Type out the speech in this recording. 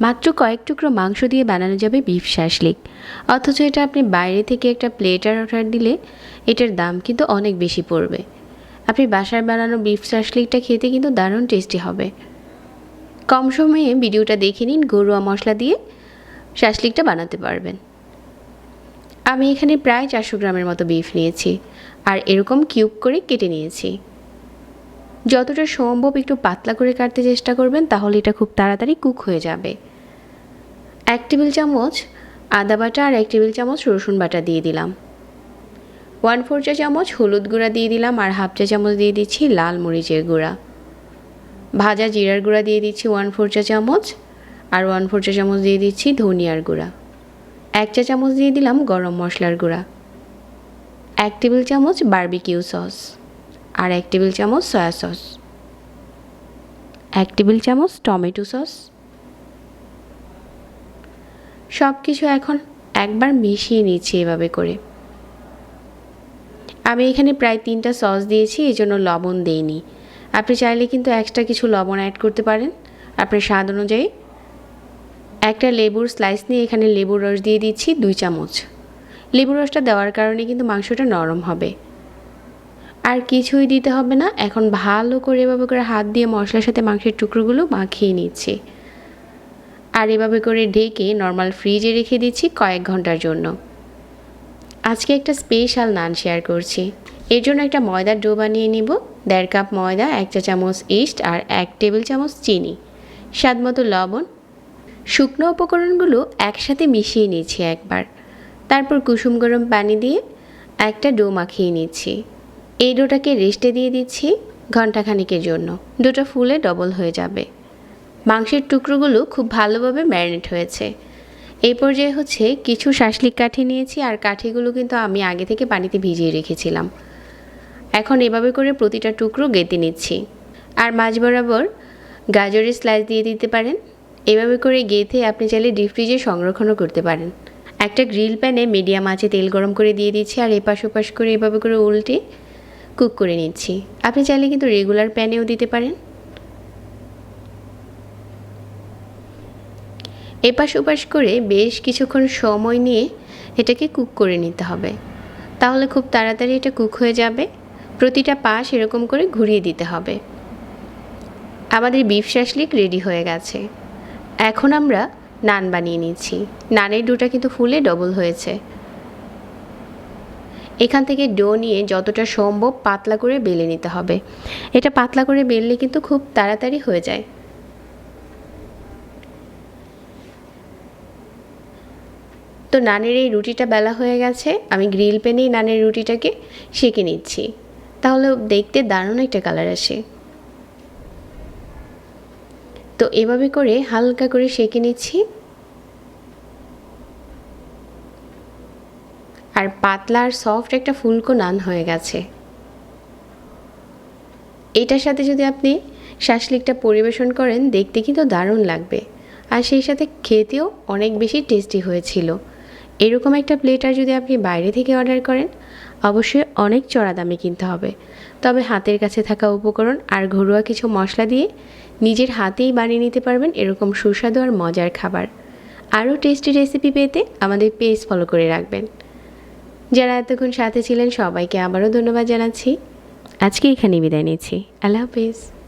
মাত্র কয়েক টুকরো মাংস দিয়ে বানানো যাবে বিফ শাসলিক। অথচ এটা আপনি বাইরে থেকে একটা প্লেটার অর্ডার দিলে এটার দাম কিন্তু অনেক বেশি পড়বে। আপনি বাসায় বানানো বিফ শাসলিকটা খেতে কিন্তু দারুণ টেস্টি হবে। কম সময়ে ভিডিওটা দেখে নিন গরুয়া মশলা দিয়ে শাসলিকটা বানাতে পারবেন। আমি এখানে প্রায় চারশো গ্রামের মতো বিফ নিয়েছি আর এরকম কিউব করে কেটে নিয়েছি। যতটা সম্ভব একটু পাতলা করে কাটতে চেষ্টা করবেন, তাহলে এটা খুব তাড়াতাড়ি কুক হয়ে যাবে। এক টেবিল চামচ আদা বাটা আর এক টেবিল চামচ রসুন বাটা দিয়ে দিলাম। ওয়ান ফোর চা চামচ হলুদ গুঁড়া দিয়ে দিলাম আর হাফ চা চামচ দিয়ে দিচ্ছি লাল মরিচের গুঁড়া। ভাজা জিরার গুঁড়া দিয়ে দিচ্ছি ওয়ান ফোর চা চামচ আর ওয়ান ফোর চা চামচ দিয়ে দিচ্ছি ধনিয়ার গুঁড়া। এক চা চামচ দিয়ে দিলাম গরম মশলার গুঁড়া। এক টেবিল চামচ বারবিকিউ সস আর এক টেবিল চামচ সয়া সস। এক টেবিল চামচ টমেটো সস সব কিছু এখন একবার মিশিয়ে নিচ্ছি এভাবে করে। আমি এখানে প্রায় তিনটা সস দিয়েছি, এই জন্য লবণ দেইনি। আপনি চাইলে কিন্তু এক্সট্রা কিছু লবণ অ্যাড করতে পারেন। আপনার স্বাদ অনুযায়ী। একটা লেবুর স্লাইস নিয়ে এখানে লেবুর রস দিয়ে দিচ্ছি দুই চামচ। লেবুর রসটা দেওয়ার কারণে কিন্তু মাংসটা নরম হবে। আর কিছুই দিতে হবে না। এখন ভালো করে এভাবে করে হাত দিয়ে মশলার সাথে মাংসের টুকরোগুলো মাখিয়ে নিচ্ছি। আর এভাবে করে ঢেকে নর্মাল ফ্রিজে রেখে দিচ্ছি কয়েক ঘণ্টার জন্য। আজকে একটা স্পেশাল নান শেয়ার করছি। এর জন্য একটা ময়দার ডো বানিয়ে নিব, দেড় কাপ ময়দা, এক চা চামচ ইস্ট আর এক টেবিল চামচ চিনি। স্বাদ মতো লবণ। শুকনো উপকরণগুলো একসাথে মিশিয়ে নিচ্ছি একবার। তারপর কুসুম গরম পানি দিয়ে একটা ডো মাখিয়ে নিচ্ছি। এই ডোটাকে রেস্টে দিয়ে দিচ্ছি ঘন্টাখানিকের জন্য। ডোটা ফুলে ডবল হয়ে যাবে। মাংসের টুকরোগুলো খুব ভালোভাবে ম্যারিনেট হয়েছে। এই পর্যায়ে হচ্ছে কিছু শাসলিক কাঠি নিয়েছি আর কাঠিগুলো কিন্তু আমি আগে থেকে পানিতে ভিজিয়ে রেখেছিলাম। এখন এভাবে করে প্রতিটা টুকরো গেঁথে নিচ্ছি। আর মাঝ বরাবর গাজরের স্লাইস দিয়ে দিতে পারেন। এভাবে করে গেঁথে আপনি চাইলে ডিপ ফ্রিজে সংরক্ষণও করতে পারেন। একটা গ্রিল প্যানে মিডিয়াম আঁচে তেল গরম করে দিয়ে দিচ্ছি আর এপাশ ওপাশ করে এভাবে করে উল্টে কুক করে নিচ্ছি। আপনি চাইলে কিন্তু রেগুলার প্যানেও দিতে পারেন। এপাশ ওপাশ করে বেশ কিছুক্ষণ সময় নিয়ে এটাকে কুক করে নিতে হবে। তাহলে খুব তাড়াতাড়ি এটা কুক হয়ে যাবে। প্রতিটা পাশ এরকম করে ঘুরিয়ে দিতে হবে। আমাদের বিফ শাসলিক রেডি হয়ে গেছে। এখন আমরা নান বানিয়ে নিচ্ছি। নানের ডোটা কিন্তু ফুলে ডবল হয়েছে। এখান থেকে ডো নিয়ে যতটা সম্ভব পাতলা করে বেলে নিতে হবে। এটা পাতলা করে বেললে কিন্তু খুব তাড়াতাড়ি হয়ে যায়। তো নানের এই রুটিটা বেলা হয়ে গেছে, আমি গ্রিল পেনেই নানের রুটিটাকে সেঁকে নিচ্ছি। তাহলে দেখতে দারুণ একটা কালার আসে। তো এভাবে করে হালকা করে সেঁকে নিচ্ছি। আর পাতলা আর সফট একটা ফুলকো নান হয়ে গেছে। এটার সাথে যদি আপনি শাসলিকটা পরিবেশন করেন, দেখতে কিন্তু দারুণ লাগবে। আর সেই সাথে খেতেও অনেক বেশি টেস্টি হয়েছিল। এরকম একটা প্লেটার যদি আপনি বাইরে থেকে অর্ডার করেন, অবশ্যই অনেক চড়া দামে কিনতে হবে। তবে হাতের কাছে থাকা উপকরণ আর ঘরোয়া কিছু মশলা দিয়ে নিজের হাতেই বানিয়ে নিতে পারবেন এরকম সুস্বাদু আর মজার খাবার। আরও টেস্টি রেসিপি পেতে আমাদের পেজ ফলো করে রাখবেন। যারা এতক্ষণ সাথে ছিলেন, সবাইকে আবারও ধন্যবাদ জানাচ্ছি। আজকে এখানে বিদায় নিচ্ছি। আল্লাহ হাফিজ।